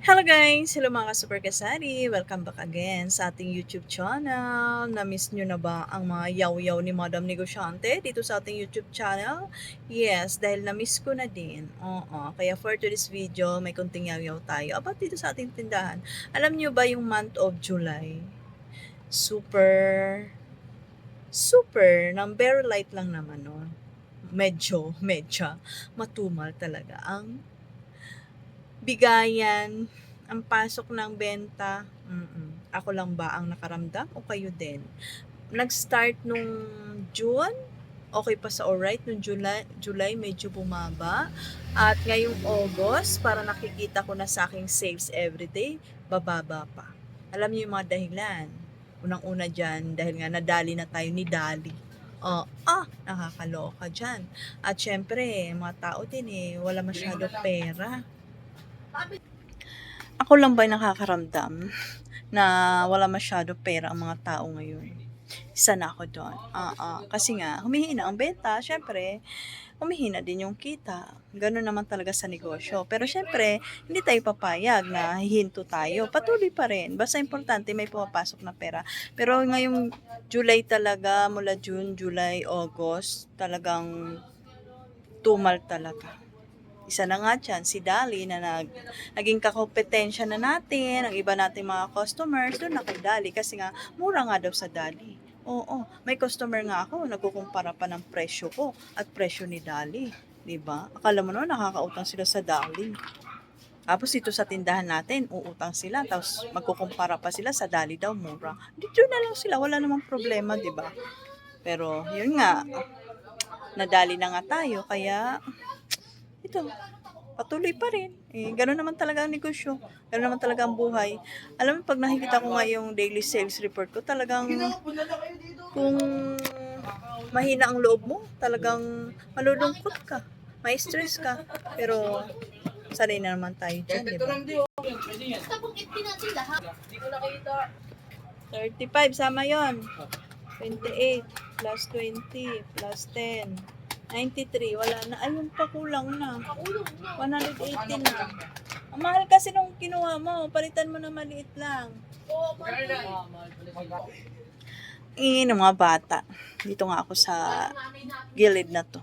Hello guys! Hello mga super kasari! Welcome back again sa ating YouTube channel. Na-miss nyo na ba ang mga yaw-yaw ni Madam Negosyante dito sa ating YouTube channel? Yes, dahil na-miss ko na din. Oo, kaya for today's video, may kunting yaw-yaw tayo about dito sa ating tindahan. Alam nyo ba yung month of July? Super, super, number light lang naman no? Medyo, medyo, matumal talaga ang bigayan, ang pasok ng benta, mm ako lang ba ang nakaramdam o kayo din? Nag-start nung June, okay pa sa alright, nung July, July medyo bumaba, at ngayong August, para nakikita ko na sa aking sales everyday, bababa pa. Alam niyo yung mga dahilan. Unang-una dyan, dahil nga nadali na tayo ni Dali. Oh, ah, nakakaloka dyan. At syempre, mga tao din eh, wala masyado pera. Ako lang ba nakakaramdam na wala masyado pera ang mga tao ngayon? Isa na ako doon. Ah, ah. Kasi nga, humihina ang benta. Syempre, humihina din yung kita. Ganun naman talaga sa negosyo. Pero syempre, hindi tayo papayag na hihinto tayo. Patuloy pa rin. Basta importante may pumapasok na pera. Pero ngayong July talaga, mula June, July, August, talagang tumal talaga isa na nga dyan, si Dali na nag, naging kakompetensya na natin, ang iba nating mga customers, doon na kay Dali kasi nga, mura nga daw sa Dali. Oo, may customer nga ako, nagkukumpara pa ng presyo ko at presyo ni Dali. 'di ba? Akala mo no, nakakautang sila sa Dali. Tapos dito sa tindahan natin, uutang sila, tapos magkukumpara pa sila sa Dali daw mura. Dito na lang sila, wala namang problema, 'di ba? Pero yun nga, nadali na nga tayo, kaya ito, patuloy pa rin. Eh, gano'n naman talaga ang negosyo. Gano'n naman talaga ang buhay. Alam mo, pag nakikita ko nga yung daily sales report ko, talagang kung mahina ang loob mo, talagang malulungkot ka. May stress ka. Pero, sanay na naman tayo dyan, di ba? Lahat. 35, sama yon 28 plus 20 plus 10. 93, wala na. Ayun pa, kulang na. Kaulong na. 180 na. Ang mahal kasi nung kinuha mo, palitan mo na maliit lang. Oo. Ingin ng mga bata. Dito nga ako sa gilid na to.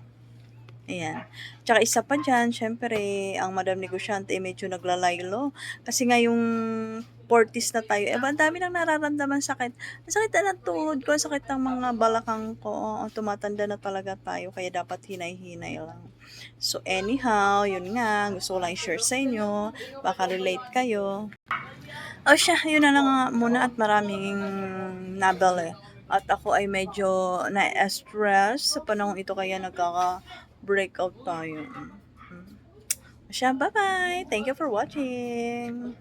Ayan. Tsaka isa pa dyan, syempre, ang Madam Negosyante eh, medyo naglalaylo. Kasi nga yung 40s na tayo, eh, ang dami nang nararamdaman sakit. Ang sakit na ng tuhod ko, ang sakit ng mga balakang ko. Oo, tumatanda na talaga tayo, kaya dapat hinay-hinay lang. So anyhow, yun nga, gusto ko lang i-share sa inyo. Baka relate kayo. O siya, yun na lang muna at maraming nabal eh. At ako ay medyo na-stress sa panahon ito kaya nagkaka-breakout tayo. O siya, bye-bye! Thank you for watching!